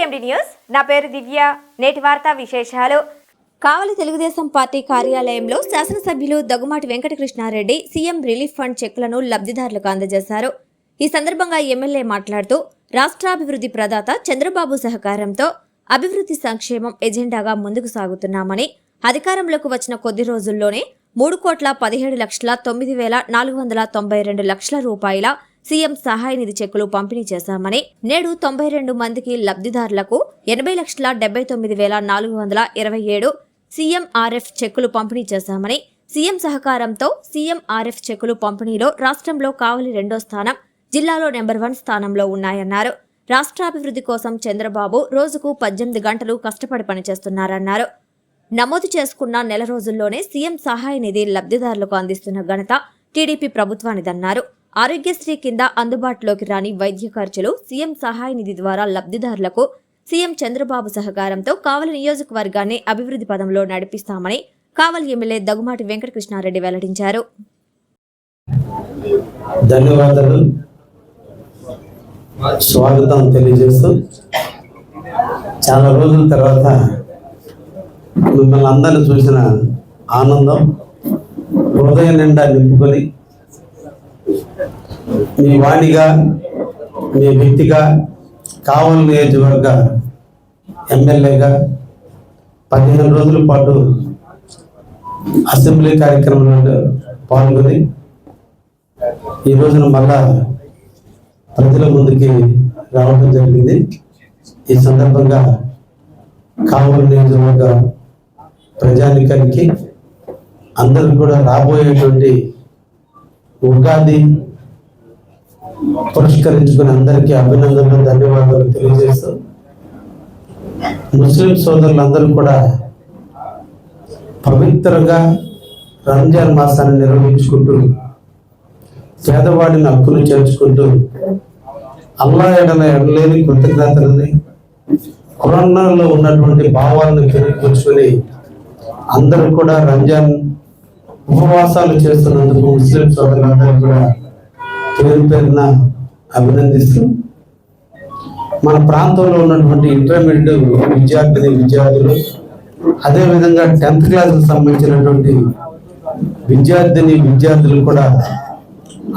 CMD news. నా పేరు దివ్య. నేటి వార్తా విశేషాలు. కావలి తెలుగుదేశం పార్టీ కార్యాలయంలో శాసనసభ్యులు Daggumati Venkata Krishna Reddy CM relief fund చెక్లను లబ్ధిదారులకు అందజేశారు. ఈ సందర్భంగా ఎమ్మెల్యే మాట్లాడుతూ రాష్ట్రాభివృద్ధి ప్రదాత చంద్రబాబు సహకారంతో అభివృద్ధి సంక్షేమం ఎజెండాగా ముందుకు సాగుతున్నామని అధికారంలోకి వచ్చిన కొద్ది రోజుల్లోనే మూడు కోట్ల పదిహేడు లక్షల తొమ్మిది వేల నాలుగు వందల తొంభై రెండు లక్షల రూపాయల సీఎం సహాయ నిధి చెక్కులు పంపిణీ చేశామని నేడు తొంభై రెండు మందికి లబ్ధిదారులకు ఎనభై లక్షల డెబ్బై తొమ్మిది వేల నాలుగు వందల ఇరవై ఏడు సీఎంఆర్ఎఫ్ చెక్కులు పంపిణీ చేశామని సీఎం సహకారంతో సీఎంఆర్ఎఫ్ చెక్కులు పంపిణీలో రాష్ట్రంలో కావలి రెండో స్థానం జిల్లాలో నెంబర్ వన్ స్థానంలో ఉన్నాయన్నారు. రాష్ట్రాభివృద్ధి కోసం చంద్రబాబు రోజుకు పద్దెనిమిది గంటలు కష్టపడి పనిచేస్తున్నారన్నారు. నమోదు చేసుకున్న నెల రోజుల్లోనే సీఎం సహాయ నిధి లబ్ధిదారులకు అందిస్తున్న ఘనత టీడీపీ ప్రభుత్వానిదన్నారు. ఆరోగ్యశ్రీ కింద అందుబాటులోకి రాని వైద్య ఖర్చులు సీఎం సహాయ నిధి ద్వారా లబ్ధిదారులకు సీఎం చంద్రబాబు సహకారంతో కావలి నియోజకవర్గాన్ని అభివృద్ధి పదంలో నడిపిస్తామని కావలి ఎమ్మెల్యే దగుమాటి వెంకటకృష్ణారెడ్డి వెల్లడించారు. ధన్యవాదాలు. స్వాగతం తెలియజేస్తూ చాలా రోజుల తర్వాత మిమ్మల్ని అందరిని చూసిన ఆనందం హృదయం నిండా నింపుకొని మీ వాణిగా మీ వ్యక్తిగా కావలి నియోజకవర్గ ఎమ్మెల్యేగా పదిహేను రోజుల పాటు అసెంబ్లీ కార్యక్రమంలో పాల్గొని ఈ రోజున మళ్ళా ప్రజల ముందుకి రావడం జరిగింది. ఈ సందర్భంగా కావలి నియోజకవర్గ ప్రజానికానికి అందరికి కూడా రాబోయేటువంటి ఉగాది పురస్కరించుకుని అందరికీ అభినందనలు ధన్యవాదాలు తెలియజేస్తూ ముస్లిం సోదరులందరూ కూడా పవిత్రంగా రంజాన్ మాసాన్ని నిర్వహించుకుంటూ పేదవాడిని హక్కులు చేర్చుకుంటూ అల్లా ఎడల ఎడలేని కృతజ్ఞతలని కరోనాలో ఉన్నటువంటి భావాలను పెరిగిపుచ్చుకొని అందరూ కూడా రంజాన్ ఉపవాసాలు చేస్తున్నందుకు ముస్లిం సోదరులందరూ కూడా పేరు పేరున అభినందిస్తూ మన ప్రాంతంలో ఉన్నటువంటి ఇంటర్మీడియట్ విద్యార్థిని విద్యార్థులు అదేవిధంగా టెన్త్ క్లాస్కి సంబంధించినటువంటి విద్యార్థిని విద్యార్థులు కూడా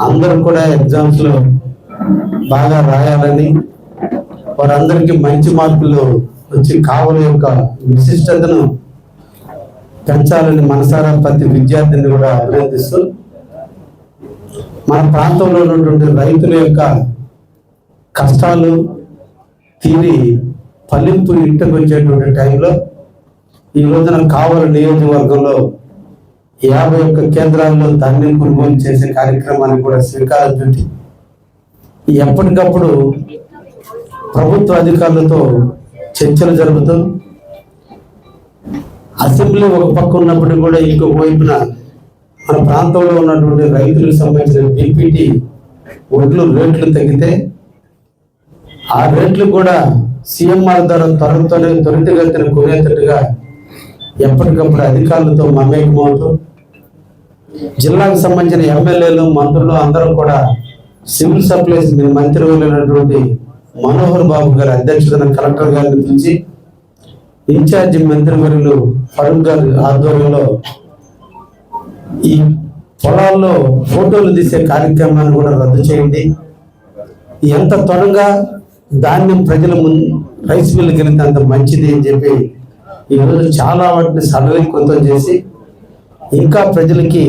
అందరూ కూడా ఎగ్జామ్స్లో బాగా రాయాలని వారందరికీ మంచి మార్కులు వచ్చి కావలి యొక్క విశిష్టతను పెంచాలని మనసారా ప్రతి విద్యార్థిని కూడా అభినందిస్తూ మన ప్రాంతంలో ఉన్నటువంటి రైతుల యొక్క కష్టాలు తీరి ఫలింపు ఇంటికి వచ్చేటువంటి టైంలో ఈ రోజున కావలి నియోజకవర్గంలో యాభై ఒక్క కేంద్రాల్లో ధాన్యం కొనుగోలు చేసే కార్యక్రమాన్ని కూడా శ్రీకారం చుట్టి ఎప్పటికప్పుడు ప్రభుత్వ అధికారులతో చర్చలు జరుపుతూ అసెంబ్లీ ఒక పక్క ఉన్నప్పటికీ కూడా ఇంకొక వైపున మన ప్రాంతంలో ఉన్నటువంటి రైతులకు సంబంధించిన బీపీటీ ఒడ్లు రేట్లు తగ్గితే ఆ రేట్లు కూడా సీఎంఆర్ ద్వారా త్వరతోనే త్వరితగతిన కొనేటట్టుగా ఎప్పటికప్పుడు అధికారులతో మమేకమవుతూ జిల్లాకు సంబంధించిన ఎమ్మెల్యేలు మంత్రులు అందరూ కూడా సివిల్ సప్లైస్ మంత్రి వెళ్ళినటువంటి మనోహర్ బాబు గారి అధ్యక్షతన కలెక్టర్ గారిని పిలిచి ఇన్ఛార్జి మంత్రివర్యులు ఫరూక్ గారి ఆధ్వర్యంలో ఈ పొలాల్లో ఫోటోలు తీసే కార్యక్రమాన్ని కూడా రద్దు చేయండి. ఎంత త్వరగా ధాన్యం ప్రజల ముందు రైస్ మిల్లుకి వెళితే అంత మంచిది అని చెప్పి ఈరోజు చాలా వాటిని సడలీకృతం చేసి ఇంకా ప్రజలకి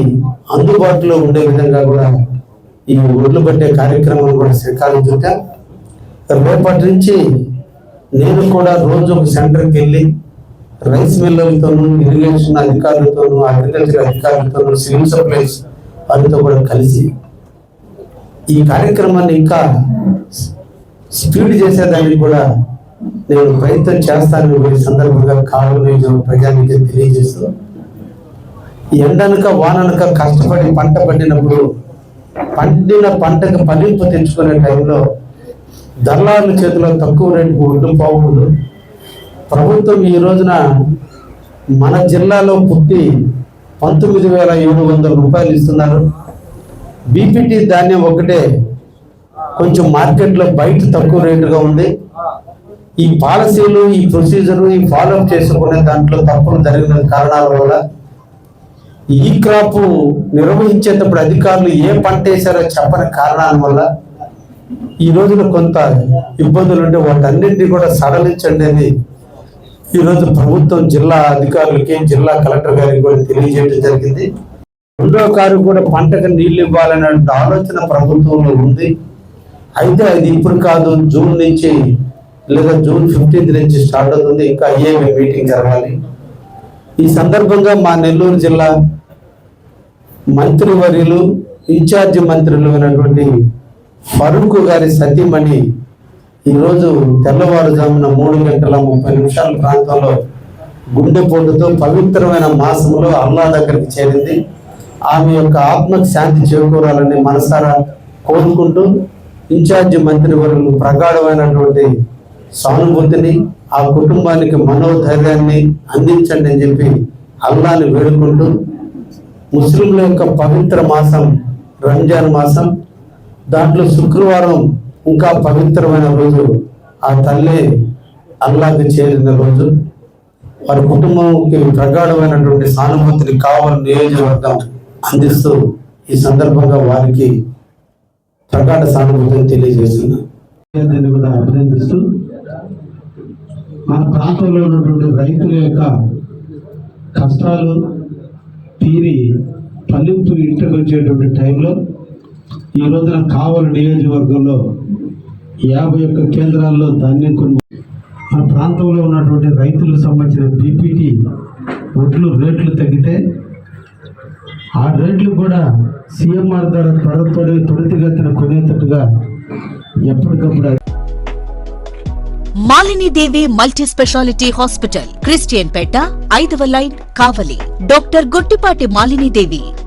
అందుబాటులో ఉండే విధంగా కూడా ఈ ఒడ్లు పట్టే కార్యక్రమం కూడా శ్రీకారం చుట్టా. రేపటి నుంచి నేను కూడా రోజు ఒక సెంటర్కి వెళ్ళి రైస్ మిల్లర్లతోనూ ఇరిగేషన్ అధికారులతోనూ అగ్రికల్చర్ అధికారులతోనూ సివిల్ సప్లైస్ వారితో కూడా కలిసి ఈ కార్యక్రమాన్ని ఇంకా స్పీడ్ చేసేదానికి కూడా నేను ప్రయత్నం చేస్తానని ఈ సందర్భంగా కావాలని ప్రజానికి తెలియజేస్తూ ఎండనక వాననక కష్టపడి పంట పండినప్పుడు పండిన పంటకు ఫలింపు తెచ్చుకునే టైంలో దళారుల చేతిలో తక్కువ రేటుకు ఒడ్డు పోకూడదు ప్రభుత్వం ఈ రోజున మన జిల్లాలో పుట్టి పంతొమ్మిది వేల ఏడు వందల రూపాయలు ఇస్తున్నారు. బీపీటీ ధాన్యం ఒకటే. కొంచెం మార్కెట్లో బయట తక్కువ రేటుగా ఉంది. ఈ పాలసీలు ఈ ప్రొసీజర్లు ఈ ఫాలో చేసుకునే దాంట్లో తప్పులు జరిగిన కారణాల వల్ల ఈ క్రాప్ నిర్వహించేటప్పుడు అధికారులు ఏ పంట వేశారో చెప్పని కారణాల వల్ల ఈ రోజున కొంత ఇబ్బందులు ఉంటే వాటన్నింటినీ కూడా సడలించండి అని ఈరోజు ప్రభుత్వం జిల్లా అధికారులకి జిల్లా కలెక్టర్ గారికి కూడా తెలియజేయడం జరిగింది. రెండో కారు కూడా పంటకు నీళ్ళు ఇవ్వాలనే ఆలోచన ప్రభుత్వంలో ఉంది. అయితే అది ఇప్పుడు కాదు జూన్ నుంచి లేదా జూన్ ఫిఫ్టీన్త్ నుంచి స్టార్ట్ అవుతుంది ఇంకా ఐఏఎం మీటింగ్ జరగాలి. ఈ సందర్భంగా మా నెల్లూరు జిల్లా మంత్రివర్యులు ఇన్ఛార్జి మంత్రులు అయినటువంటి ఫరూక్ గారి సతీమణి ఈరోజు తెల్లవారుజామున మూడు గంటల ముప్పై నిమిషాల ప్రాంతంలో గుండెపోటుతో పవిత్రమైన మాసంలో అల్లా దగ్గరికి చేరింది. ఆమె యొక్క ఆత్మకు శాంతి చేకూరాలని మనసారా కోరుకుంటూ ఇన్ఛార్జి మంత్రివర్యులు ప్రగాఢమైనటువంటి సానుభూతిని ఆ కుటుంబానికి మనోధైర్యాన్ని అందించండి అని చెప్పి అల్లాని వేడుకుంటూ ముస్లింల యొక్క పవిత్ర మాసం రంజాన్ మాసం దాంట్లో శుక్రవారం ఇంకా పవిత్రమైన రోజు ఆ తల్లి అల్లాకి చేరిన రోజు. వారి కుటుంబంకి ప్రగాఢమైనటువంటి సానుభూతిని కావాలని నియోజకవర్గం అందిస్తూ ఈ సందర్భంగా వారికి ప్రగాఢ సానుభూతిని తెలియజేస్తున్నా. దీన్ని కూడా అభినందిస్తూ మన ప్రాంతంలో ఉన్నటువంటి రైతుల యొక్క కష్టాలు తీరి ఫలింపు ఇంటికి వచ్చేటువంటి టైంలో ఈ రోజున కావలి నియోజకవర్గంలో యాభై ఒక్క కేంద్రాల్లో ధాన్యం కొన్ని మన ప్రాంతంలో ఉన్నటువంటి రైతులకు సంబంధించిన బీపీటీ ఒడ్లు రేట్లు తగ్గితే ఆ రేట్లు కూడా సీఎంఆర్ ద్వారా త్వరతోడి త్వరితగతిన కొనేటట్టుగా ఎప్పటికప్పుడు Malini Devi multi speciality hospital Christian Peta ఐదవ line Kavali. Doctor Gottipati Malini Devi